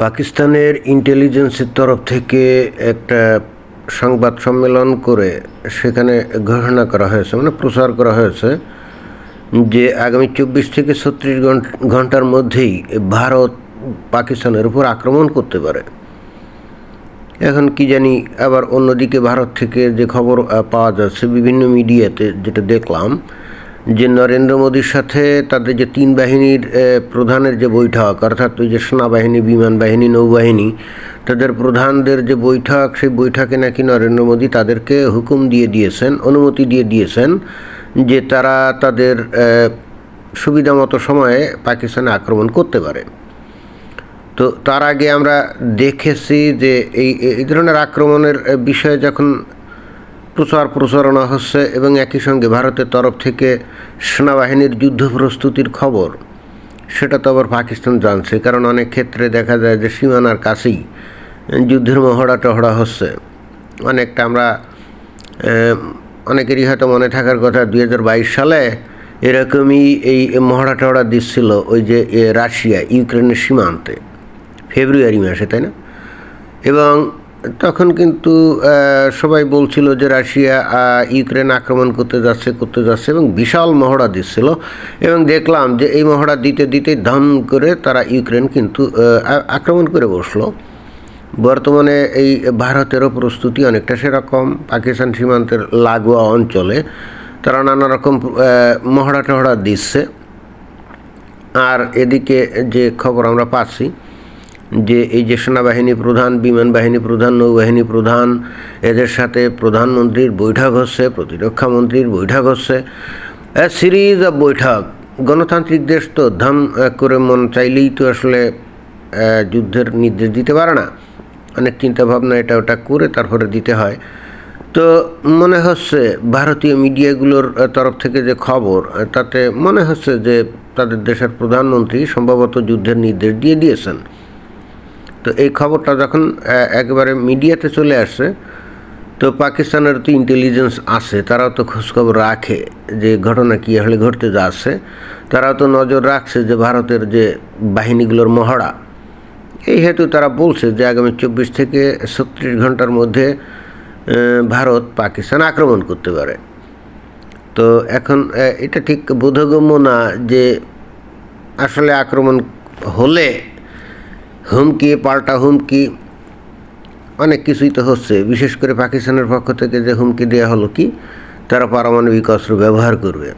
পাকিস্তানের ইন্টেলিজেন্সের তরফ থেকে একটা সংবাদ সম্মেলন করে সেখানে ঘোষণা করা হয়েছে মানে প্রচার করা হয়েছে যে আগামী চব্বিশ থেকে ছত্রিশ ঘণ্টার মধ্যেই ভারত পাকিস্তানের উপর আক্রমণ করতে পারে। এখন কি জানি আবার অন্যদিকে ভারত থেকে যে খবর পাওয়া যাচ্ছে বিভিন্ন মিডিয়াতে যেটা দেখলাম যে নরেন্দ্র মোদীর সাথে তাদের যে তিন বাহিনীর প্রধানের যে বৈঠক, অর্থাৎ ওই যে সেনাবাহিনী, বিমান বাহিনী, নৌবাহিনী, তাদের প্রধানদের যে বৈঠক, সেই বৈঠকে নাকি নরেন্দ্র মোদী তাদেরকে হুকুম দিয়ে দিয়েছেন, অনুমতি দিয়ে দিয়েছেন যে তারা তাদের সুবিধা মতো সময়ে পাকিস্তানে আক্রমণ করতে পারে। তো তার আগে আমরা দেখেছি যে এই এই ধরনের আক্রমণের বিষয়ে যখন প্রচার প্রচারণা হচ্ছে এবং একই সঙ্গে ভারতের তরফ থেকে সেনাবাহিনীর যুদ্ধ প্রস্তুতির খবর। সেটা তো আবার পাকিস্তান জানছে, কারণ অনেক ক্ষেত্রে দেখা যায় যে সীমানার কাছেই যুদ্ধের মহড়া টহড়া হচ্ছে। অনেকটা আমরা অনেকেরই হয়তো মনে থাকার কথা, দুই হাজার বাইশ সালে এরকমই এই মহড়া টহড়া দিচ্ছিল ওই যে রাশিয়া ইউক্রেনের সীমান্তে, ফেব্রুয়ারি মাসে, তাই না? এবং তখন কিন্তু সবাই বলছিল যে রাশিয়া ইউক্রেন আক্রমণ করতে যাচ্ছে করতে যাচ্ছে এবং বিশাল মহড়া দিচ্ছিল এবং দেখলাম যে এই মহড়া দিতে দিতে ধাম করে তারা ইউক্রেন কিন্তু আক্রমণ করে বসল। বর্তমানে এই ভারতেরও প্রস্তুতি অনেকটা সেরকম, পাকিস্তান সীমান্তের লাগোয়া অঞ্চলে তারা নানা রকম মহড়া টহড়া দিচ্ছে। আর এদিকে যে খবর আমরা পাচ্ছি যে এই যে সেনাবাহিনী প্রধান, বিমান বাহিনী প্রধান, নৌবাহিনী প্রধান, এদের সাথে প্রধানমন্ত্রীর বৈঠক হচ্ছে, প্রতিরক্ষা মন্ত্রীর বৈঠক হচ্ছে। সিরিজ অফ বৈঠক। গণতান্ত্রিক দেশ তো ধাম করে মন চাইলেই তো আসলে যুদ্ধের নির্দেশ দিতে পারে না। অনেক চিন্তাভাবনা এটা ওটা করে তারপরে দিতে হয়। তো মনে হচ্ছে ভারতীয় মিডিয়াগুলোর তরফ থেকে যে খবর তাতে মনে হচ্ছে যে তাদের দেশের প্রধানমন্ত্রী সম্ভবত যুদ্ধের নির্দেশ দিয়ে দিয়েছেন। তো এই খবরটা যখন একেবারে মিডিয়াতে চলে আসছে, তো পাকিস্তানের তো ইন্টেলিজেন্স আছে, তারাও তো খোঁজখবর রাখে যে ঘটনা কী হলে ঘটতে যাচ্ছে। তারাও তো নজর রাখছে যে ভারতের যে বাহিনীগুলোর মহড়া, এই হেতু তারা বলছে যে আগামী চব্বিশ থেকে ছত্রিশ ঘণ্টার মধ্যে ভারত পাকিস্তান আক্রমণ করতে পারে। তো এখন এটা ঠিক বোধগম্য না যে আসলে আক্রমণ হলে হুমকি, পাল্টা হুমকি, অনেক কিছুই তো হচ্ছে। বিশেষ করে পাকিস্তানের পক্ষ থেকে যে হুমকি দেওয়া হলো কি, তারা পারমাণবিক অস্ত্র ব্যবহার করবে।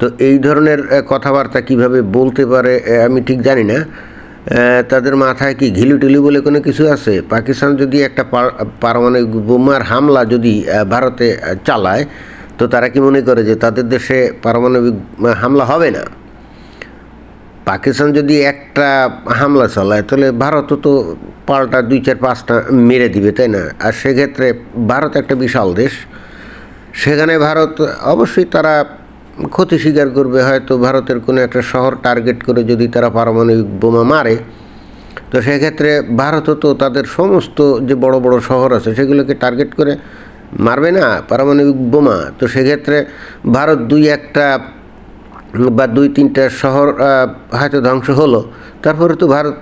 তো এই ধরনের কথাবার্তা কীভাবে বলতে পারে আমি ঠিক জানি না। তাদের মাথায় কি ঘিলুটিলি বলে কোনো কিছু আছে? পাকিস্তান যদি একটা পারমাণবিক বোমার হামলা যদি ভারতে চালায়, তো তারা কি মনে করে যে তাদের দেশে পারমাণবিক হামলা হবে না? পাকিস্তান যদি একটা হামলা চালায়, তাহলে ভারতও তো পাল্টা দুই চার পাঁচটা মেরে দিবে, তাই না? আর সেক্ষেত্রে ভারত একটা বিশাল দেশ, সেখানে ভারত অবশ্যই তারা ক্ষতি স্বীকার করবে। হয়তো ভারতের কোনো একটা শহর টার্গেট করে যদি তারা পারমাণবিক বোমা মারে, তো সেক্ষেত্রে ভারতও তো তাদের সমস্ত যে বড় বড় শহর আছে, সেগুলোকে টার্গেট করে মারবে না, পারমাণবিক বোমা। তো সেক্ষেত্রে ভারত দুই একটা বা দুই তিনটা শহর হয়তো ধ্বংস হলো, তারপরে তো ভারত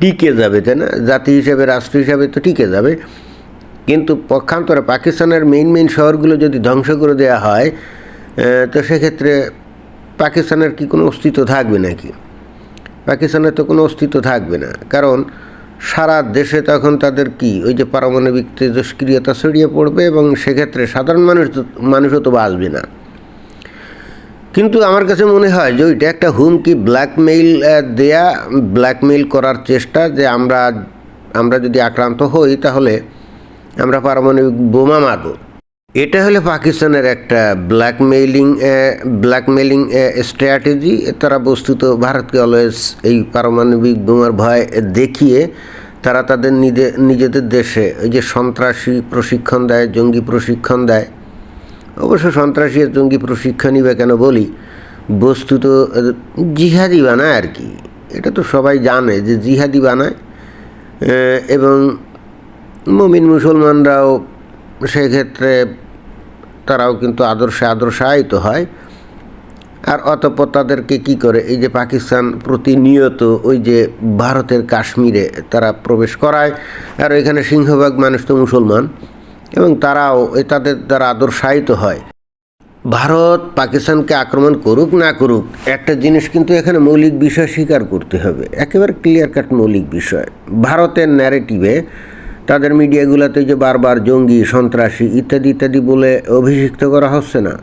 টিকে যাবে, তাই না? জাতি হিসেবে, রাষ্ট্র হিসাবে তো টিকে যাবে। কিন্তু পক্ষান্তরে পাকিস্তানের মেইন মেইন শহরগুলো যদি ধ্বংস করে দেওয়া হয় তো সেক্ষেত্রে পাকিস্তানের কি কোনো অস্তিত্ব থাকবে নাকি? পাকিস্তানের তো কোনো অস্তিত্ব থাকবে না। কারণ সারা দেশে তখন তাদের কি? ওই যে পারমাণবিক তেজস্ক্রিয়তা ছড়িয়ে পড়বে এবং সেক্ষেত্রে সাধারণ মানুষ মানুষও তো বাঁচবে না। কিন্তু আমার কাছে মনে হয় যে ওইটা একটা হুমকি ব্ল্যাকমেইল দেয়া ব্ল্যাকমেইল করার চেষ্টা যে আমরা আমরা যদি আক্রান্ত হই তাহলে আমরা পারমাণবিক বোমা মারব। এটা হলে পাকিস্তানের একটা ব্ল্যাকমেইলিং ব্ল্যাকমেইলিং স্ট্র্যাটেজি তারা বস্তুত ভারতকে অলওয়েজ এই পারমাণবিক বোমার ভয় দেখিয়ে তারা তাদের নিজে, নিজেদের দেশে ওই যে সন্ত্রাসী প্রশিক্ষণ দেয়, জঙ্গি প্রশিক্ষণ দেয় অবশ্য সন্ত্রাসী জঙ্গি প্রশিক্ষণই বা কেন বলি? বস্তুত জিহাদি বানায় আর কি। এটা তো সবাই জানে যে জিহাদি বানায়। এবং মমিন মুসলমানরাও সেক্ষেত্রে তারাও কিন্তু আদর্শে আদর্শায়িত হয়। আর অতঃপর তাদেরকে কি করে? এই যে পাকিস্তান প্রতিনিয়ত ওই যে ভারতের কাশ্মীরে তারা প্রবেশ করায়। আর এখানে সিংহভাগ মানুষ তো মুসলমান। এবং তারাও তাদের দ্বারা আদর্শায়িত হয়। ভারত পাকিস্তানকে আক্রমণ করুক না করুক, একটা জিনিস কিন্তু এখানে মৌলিক বিষয় স্বীকার করতে হবে। একেবারে ক্লিয়ার কাট মৌলিক বিষয়। ভারতের ন্যারেটিভে তাদের মিডিয়াগুলোতে যে বারবার জঙ্গি, সন্ত্রাসী ইত্যাদি ইত্যাদি বলে অভিষিক্ত করা হচ্ছে না।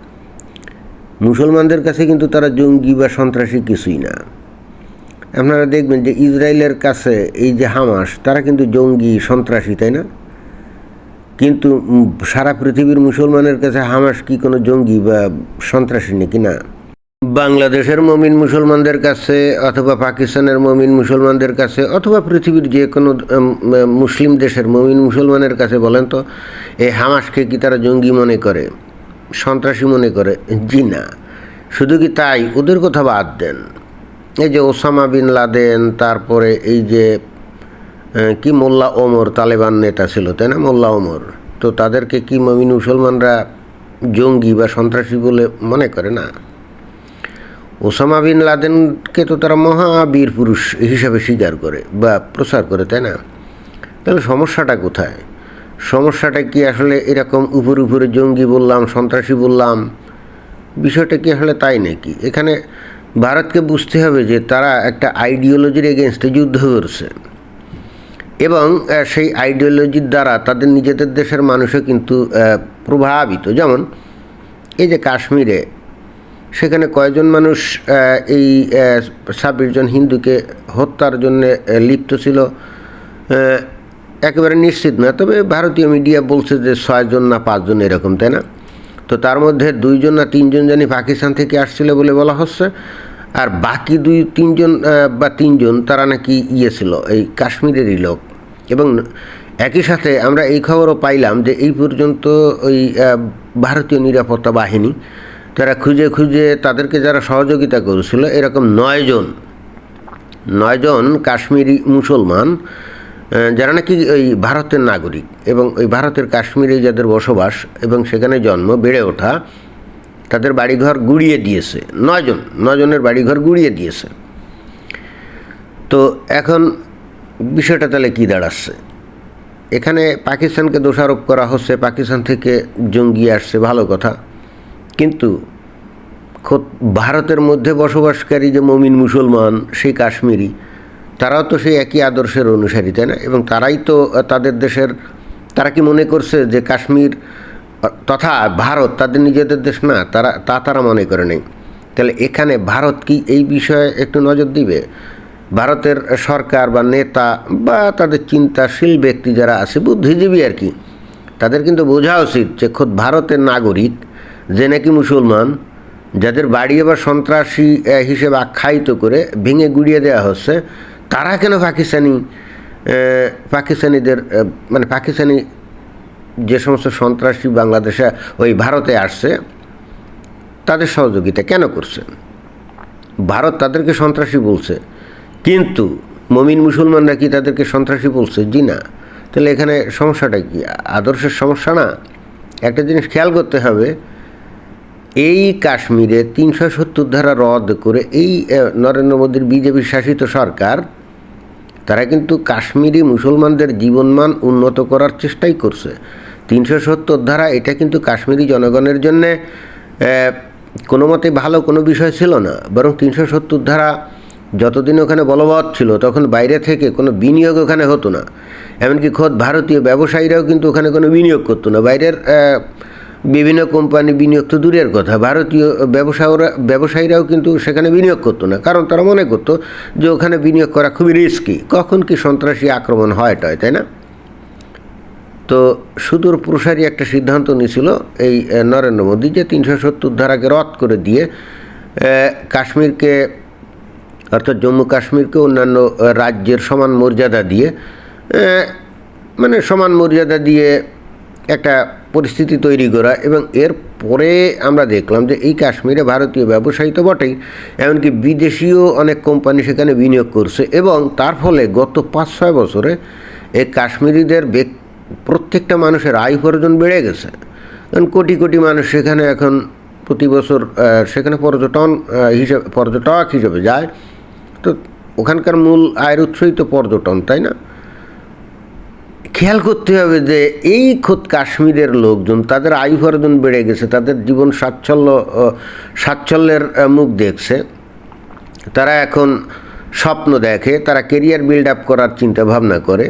মুসলমানদের কাছে কিন্তু তারা জঙ্গি বা সন্ত্রাসী কিছুই না। আপনারা দেখবেন যে ইসরায়েলের কাছে এই যে হামাস, তারা কিন্তু জঙ্গি, সন্ত্রাসী, তাই না? কিন্তু সারা পৃথিবীর মুসলমানের কাছে হামাস কি কোনো জঙ্গি বা সন্ত্রাসী নাকি না? বাংলাদেশের মমিন মুসলমানদের কাছে অথবা পাকিস্তানের মমিন মুসলমানদের কাছে অথবা পৃথিবীর যে কোনো মুসলিম দেশের মমিন মুসলমানের কাছে বলেন তো, এই হামাসকে কি তারা জঙ্গি মনে করে, সন্ত্রাসী মনে করে? জি না। শুধু কি তাই? ওদের কথা বাদ দেন। এই যে ওসামা বিন লাদেন, তারপরে এই যে কি মোল্লা ওমর তালেবান নেতা ছিল, তাই না? মোল্লা ওমর। তো তাদেরকে কি মমিন মুসলমানরা জঙ্গি বা সন্ত্রাসী বলে মনে করে না? ওসামা বিন লাদেনকে তো তারা মহাবীর পুরুষ হিসাবে স্বীকার করে বা প্রচার করে, তাই না? তাহলে সমস্যাটা কোথায়? সমস্যাটা কি আসলে এরকম উপর উপরে জঙ্গি বললাম, সন্ত্রাসী বললাম? বিষয়টা কি আসলে তাই নাকি? এখানে ভারতকে বুঝতে হবে যে তারা একটা আইডিওলজির এগেনস্টে যুদ্ধ করছে। এবং সেই আইডিওলজির দ্বারা তাদের নিজেদের দেশের মানুষও কিন্তু প্রভাবিত। যেমন, এই যে কাশ্মীরে, সেখানে কয়জন মানুষ এই ছাব্বিশ জন হিন্দুকে হত্যার জন্য লিপ্ত ছিল? একেবারে নিশ্চিত না তবে ভারতীয় মিডিয়া বলছে যে ছয়জন না পাঁচজন এরকম, তাই না? তো তার মধ্যে দুইজন না তিনজন জানি পাকিস্তান থেকে আসছিল বলে বলা হচ্ছে। আর বাকি দুই, তিনজন বা তিনজন তারা নাকি ইয়ে ছিল, এই কাশ্মীরেরই লোক। এবং একই সাথে আমরা এই খবরও পাইলাম যে এই পর্যন্ত ওই ভারতীয় নিরাপত্তা বাহিনী তারা খুঁজে খুঁজে তাদেরকে যারা সহযোগিতা করেছিল, এরকম নয়জন নয়জন কাশ্মীরি মুসলমান যারা নাকি ওই ভারতের নাগরিক এবং ওই ভারতের কাশ্মীরে যাদের বসবাস এবং সেখানে জন্ম, বেড়ে ওঠা, তাদের বাড়িঘর গুড়িয়ে দিয়েছে নয়জন নয়জনের বাড়িঘর গুড়িয়ে দিয়েছে। তো এখন বিষয়টা তাহলে কী দাঁড়াচ্ছে? এখানে পাকিস্তানকে দোষারোপ করা হচ্ছে, পাকিস্তান থেকে জঙ্গি আসছে, ভালো কথা। কিন্তু ভারতের মধ্যে বসবাসকারী যে মমিন মুসলমান সেই কাশ্মীরি, তারাও তো সেই একই আদর্শের অনুসারী, তাই না? এবং তারাই তো তাদের দেশের, তারা কি মনে করছে যে কাশ্মীর, তথা ভারত, তাদের নিজেদের দেশ না, তারা, তা তারা মনে করে নেই। তাহলে এখানে ভারত কি এই বিষয়ে একটু নজর দিবে? ভারতের সরকার বা নেতা বা তাদের চিন্তাশীল ব্যক্তি যারা আছে, বুদ্ধিজীবী আর কি, তাদের কিন্তু বোঝা উচিত যে খোদ ভারতের নাগরিক যে নাকি মুসলমান, যাদের বাড়ি আবার সন্ত্রাসী হিসেবে আখ্যায়িত করে ভেঙে গুড়িয়ে দেওয়া হচ্ছে, তারা কেন পাকিস্তানি পাকিস্তানিদের মানে পাকিস্তানি যে সমস্ত সন্ত্রাসী বাংলাদেশে ওই ভারতে আসছে, তাদের সহযোগিতা কেন করছে? ভারত তাদেরকে সন্ত্রাসী বলছে। কিন্তু মমিন মুসলমানরা কি তাদেরকে সন্ত্রাসী বলছে? জি না। তাহলে এখানে সমস্যাটা কি? আদর্শের সমস্যা না? একটা জিনিস খেয়াল করতে হবে, এই কাশ্মীরে তিনশো সত্তর ধারা রদ করে এই নরেন্দ্র মোদীর বিজেপি শাসিত সরকার, তারা কিন্তু কাশ্মীরি মুসলমানদের জীবনমান উন্নত করার চেষ্টাই করছে। তিনশো সত্তর ধারা এটা কিন্তু কাশ্মীরি জনগণের জন্যে কোনো মতে ভালো কোনো বিষয় ছিল না। বরং তিনশো সত্তর ধারা যতদিন ওখানে বলবৎ ছিল, তখন বাইরে থেকে কোনো বিনিয়োগ ওখানে হতো না। এমনকি খোদ ভারতীয় ব্যবসায়ীরাও কিন্তু ওখানে কোনো বিনিয়োগ করতো না। বাইরের বিভিন্ন কোম্পানি বিনিয়োগ তো দূরের কথা। ভারতীয় ব্যবসায়ীরা, ব্যবসায়ীরাও কিন্তু সেখানে বিনিয়োগ করতো না। কারণ তারা মনে করতো যে ওখানে বিনিয়োগ করা খুবই রিস্কি কখন কি সন্ত্রাসী আক্রমণ হয় টয়, তাই না? তো সুদূর প্রসারী একটা সিদ্ধান্ত নিয়েছিল এই নরেন্দ্র মোদী যে তিনশো সত্তর ধারাকে রদ করে দিয়ে কাশ্মীরকে অর্থাৎ জম্মু কাশ্মীরকে অন্যান্য রাজ্যের সমান মর্যাদা দিয়ে মানে সমান মর্যাদা দিয়ে একটা পরিস্থিতি তৈরি করা এবং এর পরে আমরা দেখলাম যে এই কাশ্মীরে ভারতীয় ব্যবসায়ী তো বটেই, এমনকি বিদেশিও অনেক কোম্পানি সেখানে বিনিয়োগ করছে এবং তার ফলে গত পাঁচ ছয় বছরে এই কাশ্মীরিদের প্রত্যেকটা মানুষের আয় উপার্জন বেড়ে গেছে। কারণ কোটি কোটি মানুষ সেখানে এখন প্রতি বছর সেখানে পর্যটন হিসেবে, পর্যটক হিসেবে যায়। তো ওখানকার মূল আয়ের উৎসই তো পর্যটন, তাই না? খেয়াল করতে হবে যে এই খোদ কাশ্মীরের লোকজন, তাদের আয়ু উপার্জন বেড়ে গেছে, তাদের জীবন সাচ্ছল্য সাচ্ছল্যের মুখ দেখছে। তারা এখন স্বপ্ন দেখে, তারা কেরিয়ার বিল্ড আপ করার চিন্তা ভাবনা করে।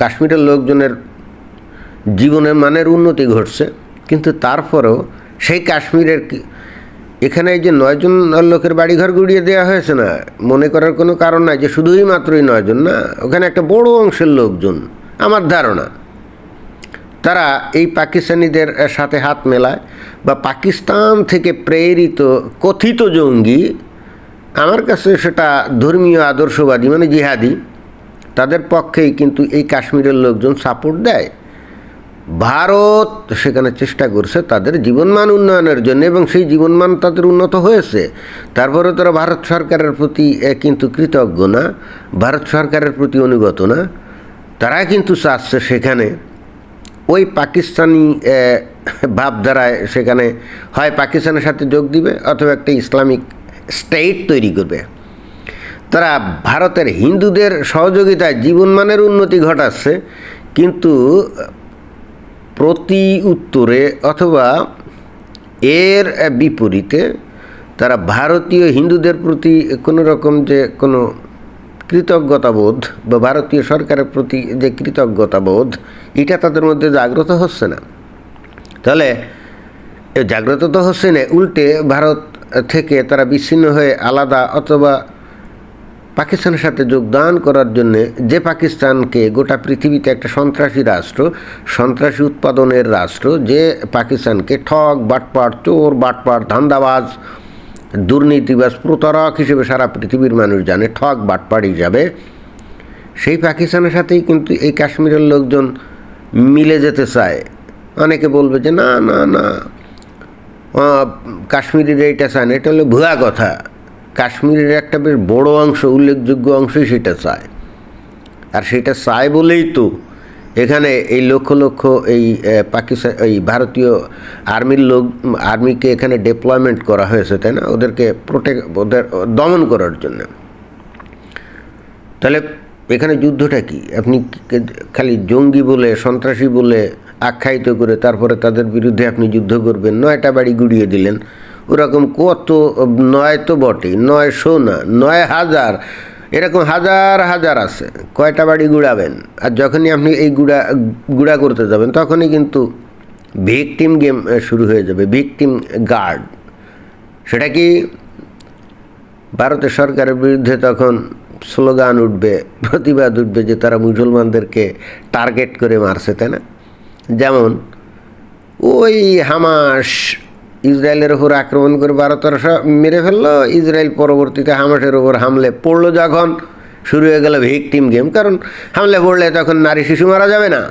কাশ্মীরের লোকজনের জীবনের মানের উন্নতি ঘটছে, কিন্তু তারপরেও সেই কাশ্মীরের এখানে এই যে নয়জন লোকের বাড়িঘর গুড়িয়ে দেওয়া হয়েছে না, মনে করার কোনো কারণ নাই যে শুধুই মাত্রই নয়জন না? ওখানে একটা বড় অংশের লোকজন, আমার ধারণা। তারা এই পাকিস্তানিদের সাথে হাত মেলায় বা পাকিস্তান থেকে প্রেরিত, কথিত জঙ্গি, আমার কাছে সেটা ধর্মীয় আদর্শবাদী মানে জিহাদি, তাদের পক্ষেই কিন্তু এই কাশ্মীরের লোকজন সাপোর্ট দেয়। ভারত সেখানে চেষ্টা করছে তাদের জীবনমান উন্নয়নের জন্য এবং সেই জীবনমান তাদের উন্নত হয়েছে। তারপরে তারা ভারত সরকারের প্রতি কিন্তু কৃতজ্ঞ না, ভারত সরকারের প্রতি অনুগত না। তারা কিন্তু চাচ্ছে সেখানে ওই পাকিস্তানি ভাবধারায় সেখানে হয় পাকিস্তানের সাথে যোগ দিবে অথবা একটা ইসলামিক স্টেট তৈরি করবে। তারা ভারতের হিন্দুদের সহযোগিতায় জীবনমানের উন্নতি ঘটাচ্ছে, কিন্তু প্রতি উত্তরে অথবা এর বিপরীতে তারা ভারতীয় হিন্দুদের প্রতি কোনো রকম যে কোনো কৃতজ্ঞতাবোধ বা ভারতীয় সরকারের প্রতি যে কৃতজ্ঞতাবোধ, এটা তাদের মধ্যে জাগ্রত হচ্ছে না। তাহলে জাগ্রত তো হচ্ছে না, উল্টে ভারত থেকে তারা বিচ্ছিন্ন হয়ে আলাদা অথবা পাকিস্তানের সাথে যোগদান করার জন্য যে পাকিস্তানকে গোটা পৃথিবীতে একটা সন্ত্রাসী রাষ্ট্র, সন্ত্রাসী উৎপাদনের রাষ্ট্র, যে পাকিস্তানকে ঠক বাটপাট চোর বাটপাট ধান্দাবাজ, দুর্নীতিবাজ, প্রতারক হিসেবে সারা পৃথিবীর মানুষ জানে ঠক বাটপাট হিসাবে, সেই পাকিস্তানের সাথেই কিন্তু এই কাশ্মীরের লোকজন মিলে যেতে চায়। অনেকে বলবে যে, না না না কাশ্মীরিরা এটা চায় না, এটা হলো ভুয়া কথা। কাশ্মীরের একটা বেশ বড় অংশ, উল্লেখযোগ্য অংশই সেটা চায়। আর সেটা চায় বলেই তো এখানে এই লক্ষ লক্ষ এই পাকিস্তান, এই ভারতীয় আর্মির লোক, আর্মিকে এখানে ডেপ্লয়মেন্ট করা হয়েছে, তাই না? ওদেরকে প্রোটেক্ট ওদের, দমন করার জন্য। তাহলে এখানে যুদ্ধটা কি? আপনি খালি জঙ্গি বলে, সন্ত্রাসী বলে আখ্যায়িত করে তারপরে তাদের বিরুদ্ধে আপনি যুদ্ধ করবেন, নয়টা বাড়ি গুড়িয়ে দিলেন। ওরকম কত, নয় তো বটে নয়শো না নয় হাজার, এরকম হাজার হাজার আছে, কয়টা বাড়ি গুড়াবেন? আর যখনই আপনি এই গুড়া গুড়া করতে যাবেন, তখনই কিন্তু ভিকটিম গেম শুরু হয়ে যাবে, ভিকটিম গার্ড। সেটা কি? ভারতের সরকারের বিরুদ্ধে তখন স্লোগান উঠবে, প্রতিবাদ উঠবে যে তারা মুসলমানদেরকে টার্গেট করে মারছে, তাই না? যেমন, ওই হামাস ইসরায়েলের উপর আক্রমণ করে বারো তেরোশো মেরে ফেলল। ইসরায়েল পরবর্তীতে হামাসের ওপর হামলে পড়ল যখন। শুরু হয়ে গেল ভিকটিম গেম, কারণ হামলে পড়লে তখন নারী শিশু মারা যাবে না।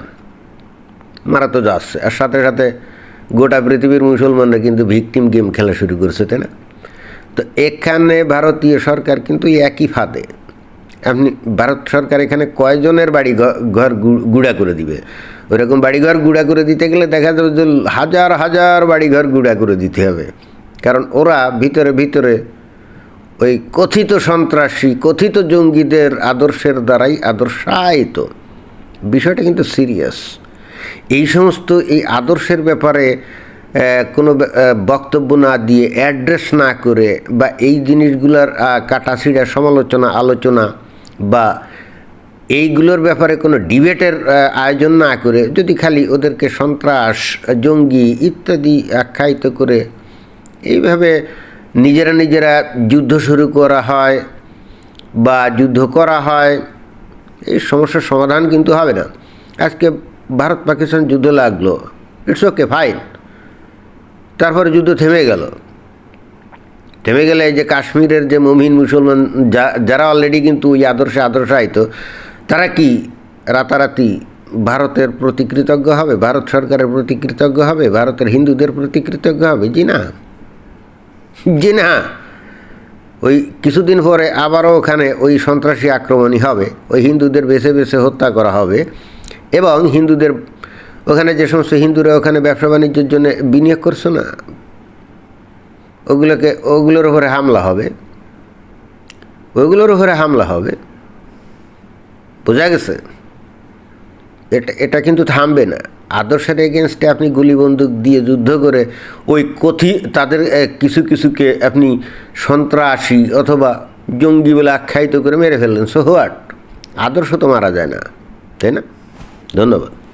মারা তো যাচ্ছে। আর সাথে সাথে গোটা পৃথিবীর মুসলমানরা কিন্তু ভিকটিম গেম খেলা শুরু করছে, তাই না? তো এখানে ভারতীয় সরকার কিন্তু একই ফাঁদে। আপনি ভারত সরকার এখানে কয়জনের বাড়ি ঘর গুড়া করে দিবে? ওইরকম বাড়িঘর গুঁড়া করে দিতে গেলে দেখা যাবে যে হাজার হাজার বাড়িঘর গুঁড়া করে দিতে হবে। কারণ ওরা ভিতরে ভিতরে ওই কথিত সন্ত্রাসী, কথিত জঙ্গিদের আদর্শের দ্বারাই আদর্শায়িত। বিষয়টা কিন্তু সিরিয়াস। এই সমস্ত এই আদর্শের ব্যাপারে কোনো বক্তব্য না দিয়ে অ্যাড্রেস না করে বা এই জিনিসগুলোর কাটাছিড়া সমালোচনা, আলোচনা বা এইগুলোর ব্যাপারে কোনো ডিবেটের আয়োজন না করে যদি খালি ওদেরকে সন্ত্রাস, জঙ্গি ইত্যাদি আখ্যায়িত করে এইভাবে নিজেরা নিজেরা যুদ্ধ শুরু করা হয় বা যুদ্ধ করা হয়, এই সমস্যার সমাধান কিন্তু হবে না। আজকে ভারত পাকিস্তান যুদ্ধ লাগল ইটস ওকে ফাইন তারপরে যুদ্ধ থেমে গেল। থেমে গেলে যে কাশ্মীরের যে মমিন মুসলমান যারা অলরেডি কিন্তু ওই আদর্শে আদর্শ আদর্শায়িত তারা কি রাতারাতি ভারতের প্রতি কৃতজ্ঞ হবে? ভারত সরকারের প্রতি কৃতজ্ঞ হবে? ভারতের হিন্দুদের প্রতি কৃতজ্ঞ হবে? জি না। জি না। ওই কিছুদিন পরে আবারও ওখানে ওই সন্ত্রাসী আক্রমণই হবে। ওই হিন্দুদের বেছে বেছে হত্যা করা হবে এবং হিন্দুদের ওখানে যে সমস্ত হিন্দুরা ওখানে ব্যবসা বাণিজ্যের জন্য বিনিয়োগ করছে না? ওগুলোকে, ওগুলোর উপরে হামলা হবে। ওইগুলোর উপরে হামলা হবে। বোঝা গেছে? এটা এটা কিন্তু থামবে না। আদর্শের এগেনস্টে আপনি গুলি বন্দুক দিয়ে যুদ্ধ করে ওই কথি, তাদের কিছু কিছুকে আপনি সন্ত্রাসী অথবা জঙ্গি বলে আখ্যায়িত করে মেরে ফেললেন। সো হোয়াট আদর্শ তো মারা যায় না। তাই না? ধন্যবাদ।